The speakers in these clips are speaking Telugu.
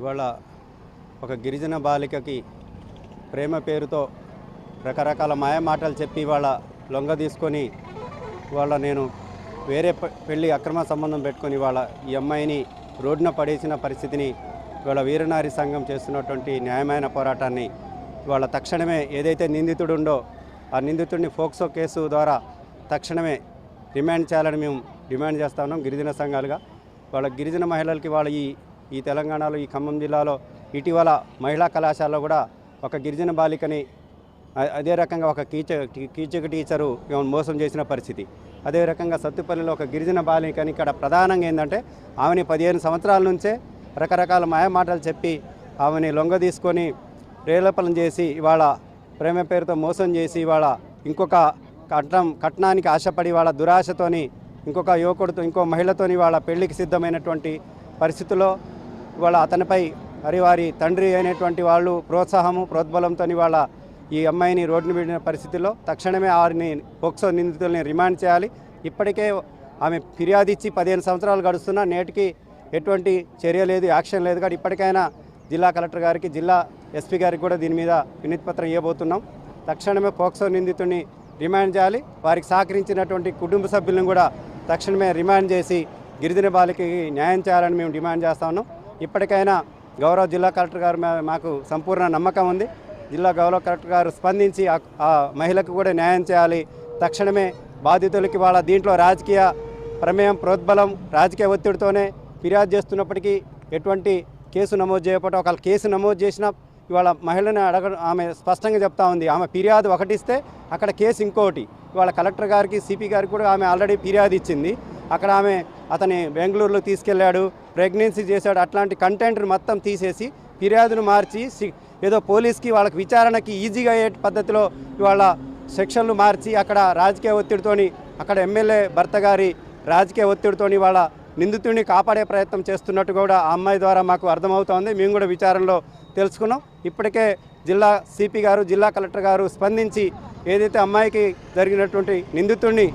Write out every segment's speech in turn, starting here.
ఇవాళ ఒక గిరిజన బాలికకి ప్రేమ పేరుతో రకరకాల మాయ మాటలు చెప్పి ఇవాళ లొంగ తీసుకొని ఇవాళ నేను వేరే పెళ్ళి అక్రమ సంబంధం పెట్టుకొని ఇవాళ ఈ అమ్మాయిని రోడ్డున పడేసిన పరిస్థితిని ఇవాళ వీరనారి సంఘం చేస్తున్నటువంటి న్యాయమైన పోరాటాన్ని ఇవాళ తక్షణమే ఏదైతే నిందితుడుండో ఆ నిందితుడిని ఫోక్సో కేసు ద్వారా తక్షణమే రిమాండ్ చేయాలని మేము డిమాండ్ చేస్తా ఉన్నాం గిరిజన సంఘాలుగా. వాళ్ళ గిరిజన మహిళలకి వాళ్ళ ఈ ఈ తెలంగాణలో ఈ ఖమ్మం జిల్లాలో ఇటీవల మహిళా కళాశాలలో కూడా ఒక గిరిజన బాలికని అదే రకంగా ఒక కీచ కీచక టీచరు మోసం చేసిన పరిస్థితి. అదే రకంగా సత్తుపల్లిలో ఒక గిరిజన బాలికని ఇక్కడ ప్రధానంగా ఏంటంటే ఆమెని పదిహేను సంవత్సరాల నుంచే రకరకాల మాయమాటలు చెప్పి ఆమెని లొంగ తీసుకొని ప్రేరేపణ చేసి ఇవాళ ప్రేమ పేరుతో మోసం చేసి ఇవాళ ఇంకొక కట్నం కట్నానికి ఆశపడి వాళ్ళ దురాశతోని ఇంకొక యువకుడితో ఇంకో మహిళతోని వాళ్ళ పెళ్ళికి సిద్ధమైనటువంటి పరిస్థితుల్లో ఇవాళ అతనిపై మరి వారి తండ్రి అయినటువంటి వాళ్ళు ప్రోత్సాహము ప్రోద్బలంతో వాళ్ళ ఈ అమ్మాయిని రోడ్డున పెట్టిన పరిస్థితుల్లో తక్షణమే వారిని పోక్సో నిందితుల్ని రిమాండ్ చేయాలి. ఇప్పటికే ఆమె ఫిర్యాదు ఇచ్చి పదిహేను సంవత్సరాలు గడుస్తున్నా నేటికి ఎటువంటి చర్య లేదు యాక్షన్ లేదు. కానీ ఇప్పటికైనా జిల్లా కలెక్టర్ గారికి జిల్లా ఎస్పీ గారికి కూడా దీని మీద వినతి పత్రం ఇవ్వబోతున్నాం. తక్షణమే పోక్సో నిందితుడిని రిమాండ్ చేయాలి. వారికి సహకరించినటువంటి కుటుంబ సభ్యులను కూడా తక్షణమే రిమాండ్ చేసి గిరిజన బాలికకి న్యాయం చేయాలని మేము డిమాండ్ చేస్తా ఉన్నాం. ఇప్పటికైనా గౌరవ జిల్లా కలెక్టర్ గారు మాకు సంపూర్ణ నమ్మకం ఉంది. జిల్లా గౌరవ కలెక్టర్ గారు స్పందించి ఆ- మహిళకు కూడా న్యాయం చేయాలి. తక్షణమే బాధితులకి వాళ్ళ దీంట్లో రాజకీయ ప్రమేయం ప్రోద్బలం రాజకీయ ఒత్తిడితోనే ఫిర్యాదు చేస్తున్నప్పటికీ ఎటువంటి కేసు నమోదు చేయకపోవటం ఒకవేళ కేసు నమోదు చేసినా ఇవాళ మహిళని అడగ ఆమె స్పష్టంగా చెప్తా ఉంది. ఆమె ఫిర్యాదు ఒకటిస్తే అక్కడ కేసు ఇంకోటి. ఇవాళ కలెక్టర్ గారికి సిపి గారికి కూడా ఆమె ఆల్రెడీ ఫిర్యాదు ఇచ్చింది. అక్కడ ఆమె అతని బెంగళూరులో తీసుకెళ్ళాడు ప్రెగ్నెన్సీ చేశాడు అట్లాంటి కంటెంట్ని మొత్తం తీసేసి ఫిర్యాదును మార్చి సి- ఏదో పోలీస్కి వాళ్ళకి విచారణకి ఈజీగా అయ్యే పద్ధతిలో ఇవాళ సెక్షన్లు మార్చి అక్కడ రాజకీయ ఒత్తిడితోని అక్కడ ఎమ్మెల్యే భర్త గారి రాజకీయ ఒత్తిడితోని వాళ్ళ నిందితుడిని కాపాడే ప్రయత్నం చేస్తున్నట్టు కూడా ఆ అమ్మాయి ద్వారా మాకు అర్థమవుతోంది. మేము కూడా విచారణలో తెలుసుకున్నాం. ఇప్పటికే జిల్లా సిపి గారు జిల్లా కలెక్టర్ గారు స్పందించి ఏదైతే అమ్మాయికి జరిగినటువంటి నిందితుడిని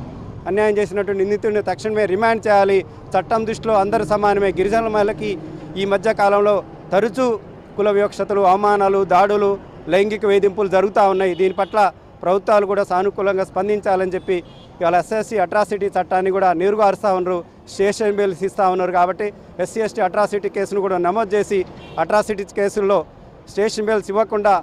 అన్యాయం చేసినటువంటి నిందితుడిని తక్షణమే రిమాండ్ చేయాలి. చట్టం దృష్టిలో అందరూ సమానమే. గిరిజనుల మహిళకి ఈ మధ్య కాలంలో తరచూ కుల వివక్షతలు అవమానాలు దాడులు లైంగిక వేధింపులు జరుగుతూ ఉన్నాయి. దీని పట్ల ప్రభుత్వాలు కూడా సానుకూలంగా స్పందించాలని చెప్పి ఇవాళ ఎస్ఎస్సి అట్రాసిటీ చట్టాన్ని కూడా నేరుగా అరుస్తూ ఉన్నారు స్టేషన్ బెయిల్స్ ఇస్తూ ఉన్నారు కాబట్టి ఎస్సీ ఎస్టీ అట్రాసిటీ కేసును కూడా నమోదు చేసి అట్రాసిటీ కేసుల్లో స్టేషన్ బెయిల్స్ ఇవ్వకుండా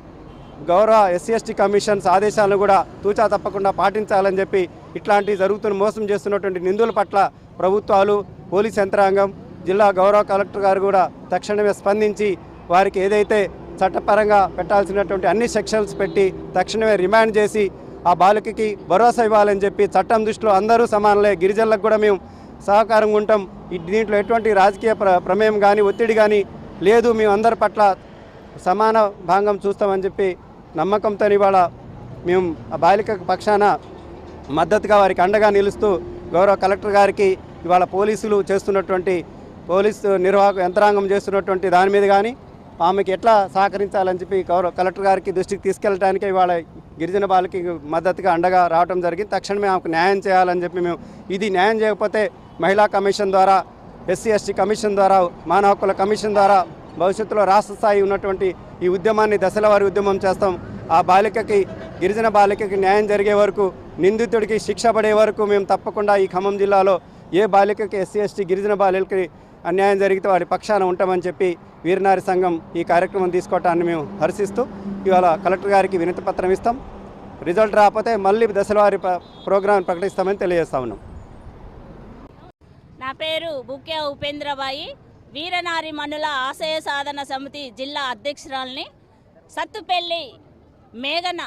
గౌరవ ఎస్సీ ఎస్టీ కమిషన్స్ ఆదేశాలను కూడా తూచా తప్పకుండా పాటించాలని చెప్పి ఇట్లాంటి జరుగుతున్న మోసం చేస్తున్నటువంటి నిందుల పట్ల ప్రభుత్వాలు పోలీస్ యంత్రాంగం జిల్లా గౌరవ కలెక్టర్ గారు కూడా తక్షణమే స్పందించి వారికి ఏదైతే చట్టపరంగా పెట్టాల్సినటువంటి అన్ని సెక్షన్స్ పెట్టి తక్షణమే రిమాండ్ చేసి ఆ బాలికకి భరోసా ఇవ్వాలని చెప్పి చట్టం దృష్టిలో అందరూ సమానలే. గిరిజనులకు కూడా మేము సహకారంగా ఉంటాం. ఈ దీంట్లో ఎటువంటి రాజకీయ ప్ర ప్రమేయం కానీ ఒత్తిడి కానీ లేదు. మేము అందరి పట్ల సమాన భాగం చూస్తామని చెప్పి నమ్మకంతో ఇవాళ మేము ఆ బాలిక పక్షాన మద్దతుగా వారికి అండగా నిలుస్తూ గౌరవ కలెక్టర్ గారికి ఇవాళ పోలీసులు చేస్తున్నటువంటి పోలీసు నిర్వాహక యంత్రాంగం చేస్తున్నటువంటి దాని మీద కానీ ఆమెకి ఎట్లా సహకరించాలని చెప్పి గౌరవ కలెక్టర్ గారికి దృష్టికి తీసుకెళ్ళడానికి ఇవాళ గిరిజన బాలకి మద్దతుగా అండగా రావడం జరిగింది. తక్షణమే ఆమెకు న్యాయం చేయాలని చెప్పి మేము ఇది న్యాయం చేయకపోతే మహిళా కమిషన్ ద్వారా ఎస్సీ ఎస్టీ కమిషన్ ద్వారా మానవ హక్కుల కమిషన్ ద్వారా భవిష్యత్తులో రాష్ట్ర స్థాయి ఉన్నటువంటి ఈ ఉద్యమాన్ని దశల వారి ఉద్యమం చేస్తాం. ఆ బాలికకి గిరిజన బాలికకి న్యాయం జరిగే వరకు నిందితుడికి శిక్ష పడే వరకు మేము తప్పకుండా ఈ ఖమ్మం జిల్లాలో ఏ బాలికకి ఎస్సీ ఎస్టీ గిరిజన బాలికకి అన్యాయం జరిగితే వారి పక్షాన ఉంటామని చెప్పి వీరనారి సంఘం ఈ కార్యక్రమం తీసుకోవటాన్ని మేము హర్షిస్తూ ఇవాళ కలెక్టర్ గారికి వినతి పత్రం ఇస్తాం. రిజల్ట్ రాకపోతే మళ్ళీ దశలవారి ప్రోగ్రాం ప్రకటిస్తామని తెలియజేస్తా ఉన్నాం. నా పేరు బుక్కే ఉపేంద్రబాయి. వీరనారి మనుల ఆశయ సాధన సమితి జిల్లా అధ్యక్షురాల్ని సత్తుపల్లి మేఘన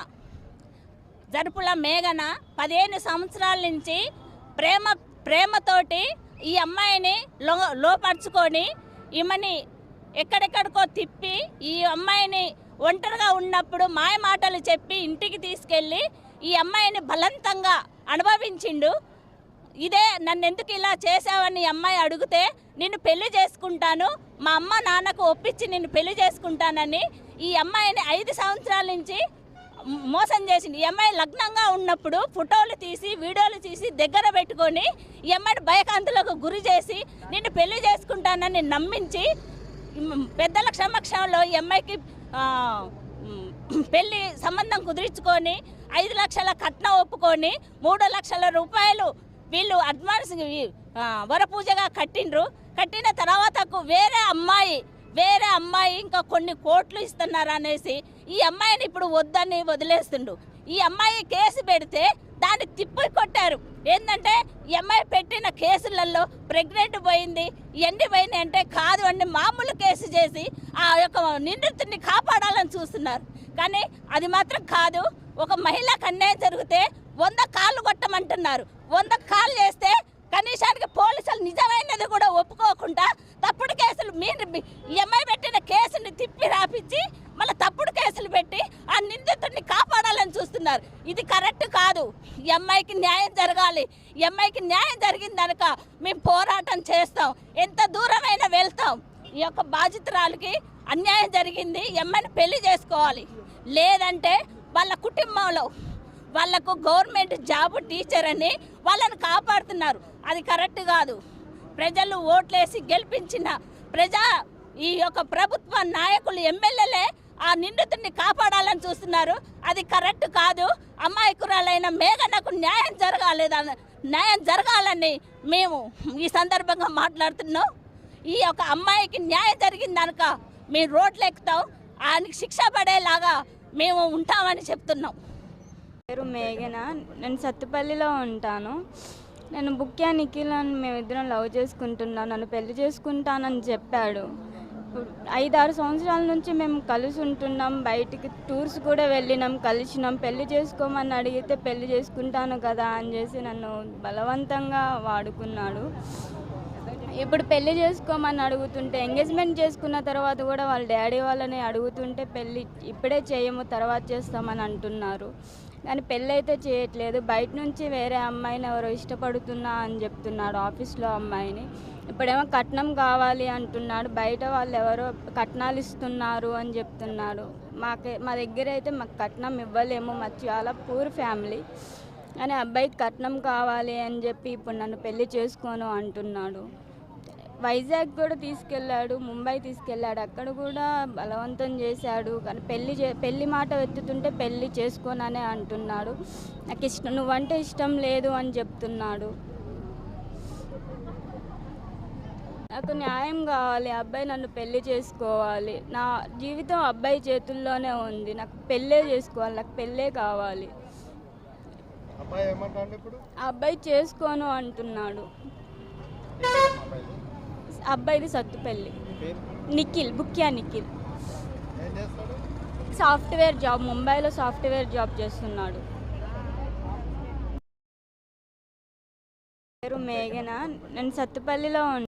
జరుపుల మేఘన పదిహేను సంవత్సరాల నుంచి ప్రేమ ప్రేమతోటి ఈ అమ్మాయిని లో లోపరుచుకొని ఈమెని ఎక్కడెక్కడికో తిప్పి ఈ అమ్మాయిని ఒంటరిగా ఉన్నప్పుడు మాయ మాటలు చెప్పి ఇంటికి తీసుకెళ్ళి ఈ అమ్మాయిని బలవంతంగా అనుభవించిండు. ఇదే నన్ను ఎందుకు ఇలా చేసావని ఈ అమ్మాయి అడిగితే నిన్ను పెళ్ళి చేసుకుంటాను. మా అమ్మ నాన్నకు ఒప్పించి నిన్ను పెళ్ళి చేసుకుంటానని ఈ అమ్మాయిని ఐదు సంవత్సరాల నుంచి మోసం చేసింది. ఈ అమ్మాయి లగ్నంగా ఉన్నప్పుడు ఫోటోలు తీసి వీడియోలు తీసి దగ్గర పెట్టుకొని ఈ అమ్మాయిని భయకాంతులకు గురి చేసి నిన్ను పెళ్ళి చేసుకుంటానని నమ్మించి పెద్దల సమక్షంలో ఈ అమ్మాయికి పెళ్ళి సంబంధం కుదిర్చుకొని ఐదు లక్షల కట్నం ఒప్పుకొని మూడు లక్షల రూపాయలు వీళ్ళు అడ్వాన్స్ వరపూజగా కట్టిండ్రు. కట్టిన తర్వాత వేరే అమ్మాయి వేరే అమ్మాయి ఇంకా కొన్ని కోట్లు ఇస్తున్నారు అనేసి ఈ అమ్మాయిని ఇప్పుడు వద్దని వదిలేస్తుండు. ఈ అమ్మాయి కేసు పెడితే దాన్ని తిప్పి కొట్టారు. ఏంటంటే ఈ అమ్మాయి పెట్టిన కేసులలో ప్రెగ్నెంట్ పోయింది ఎన్ని పోయినాయి అంటే కాదు అండి మామూలు కేసు చేసి ఆ యొక్క నిందితుడిని కాపాడాలని చూస్తున్నారు. కానీ అది మాత్రం కాదు ఒక మహిళకు అన్యాయం జరిగితే వంద కాళ్ళు కొట్టమంటున్నారు. వంద కాళ్ళు చేస్తే కనీసానికి పోలీసులు నిజమైనది కూడా ఒప్పుకోకుండా తప్పుడు కేసులు మీరు ఎంఐ పెట్టిన కేసుని తిప్పి రాపించి మళ్ళీ తప్పుడు కేసులు పెట్టి ఆ నిందితుడిని కాపాడాలని చూస్తున్నారు. ఇది కరెక్ట్ కాదు. ఎంఐకి న్యాయం జరగాలి. ఎంఐకి న్యాయం జరిగిందనక మేము పోరాటం చేస్తాం. ఎంత దూరమైనా వెళ్తాం. ఈ యొక్క బాధితురాలకి అన్యాయం జరిగింది. ఈ పెళ్ళి చేసుకోవాలి. లేదంటే వాళ్ళ కుటుంబంలో వాళ్ళకు గవర్నమెంట్ జాబ్ టీచర్ అని వాళ్ళని కాపాడుతున్నారు. అది కరెక్ట్ కాదు. ప్రజలు ఓట్లేసి గెలిపించిన ప్రజా ఈ యొక్క ప్రభుత్వ నాయకులు ఎమ్మెల్యేలే ఆ నిందితుడిని కాపాడాలని చూస్తున్నారు. అది కరెక్ట్ కాదు. అమాయకురాలైన మేఘనకు న్యాయం జరగాలేదని న్యాయం జరగాలని మేము ఈ సందర్భంగా మాట్లాడుతున్నాం. ఈ యొక్క అమ్మాయికి న్యాయం జరిగిందనక మేము రోడ్లు ఎక్కుతాం ఆయనకి శిక్ష పడేలాగా మేము ఉంటామని చెప్తున్నాం. పేరు మేఘన. నేను సత్తుపల్లిలో ఉంటాను. నేను బుక్యా నిఖిల్ అని మేమిద్దరం లవ్ చేసుకుంటున్నాను నన్ను పెళ్ళి చేసుకుంటానని చెప్పాడు. ఐదారు సంవత్సరాల నుంచి మేము కలిసి ఉంటున్నాం. బయటికి టూర్స్ కూడా వెళ్ళినాం. కలిసినాం. పెళ్ళి చేసుకోమని అడిగితే పెళ్ళి చేసుకుంటాను కదా అని చేసి నన్ను బలవంతంగా వాడుకున్నాడు. ఇప్పుడు పెళ్ళి చేసుకోమని అడుగుతుంటే ఎంగేజ్మెంట్ చేసుకున్న తర్వాత కూడా వాళ్ళ డాడీ వాళ్ళని అడుగుతుంటే పెళ్ళి ఇప్పుడే చేయము తర్వాత చేస్తామని అంటున్నారు. కానీ పెళ్ళి అయితే చేయట్లేదు. బయట నుంచి వేరే అమ్మాయిని ఎవరో ఇష్టపడుతున్నా అని చెప్తున్నాడు ఆఫీస్లో అమ్మాయిని. ఇప్పుడేమో కట్నం కావాలి అంటున్నాడు. బయట వాళ్ళు ఎవరో కట్నాలు ఇస్తున్నారు అని చెప్తున్నాడు మాకే మా దగ్గర అయితే మాకు కట్నం ఇవ్వలేము. మా చాలా పూర్ ఫ్యామిలీ. కానీ అబ్బాయికి కట్నం కావాలి అని చెప్పి ఇప్పుడు నన్ను పెళ్ళి చేసుకోను అంటున్నాడు. వైజాగ్ కూడా తీసుకెళ్ళాడు ముంబై తీసుకెళ్ళాడు. అక్కడ కూడా బలవంతం చేశాడు. కానీ పెళ్ళి చే పెళ్ళి మాట ఎత్తుతుంటే పెళ్ళి చేసుకోననే అంటున్నాడు. నాకు ఇష్టం నువ్వంటే ఇష్టం లేదు అని చెప్తున్నాడు. నాకు న్యాయం కావాలి అబ్బాయి నన్ను పెళ్ళి చేసుకోవాలి. నా జీవితం అబ్బాయి చేతుల్లోనే ఉంది. నాకు పెళ్ళే చేసుకోవాలి నాకు పెళ్ళే కావాలి. అబ్బాయి చేసుకోను అంటున్నాడు. అబ్బాయిది సత్తుపల్లి. నిఖిల్ బుక్యా నిఖిల్. సాఫ్ట్వేర్ జాబ్ ముంబైలో సాఫ్ట్వేర్ జాబ్ చేస్తున్నాడు. పేరు మేఘన? నేను సత్తుపల్లిలో ఉంటాను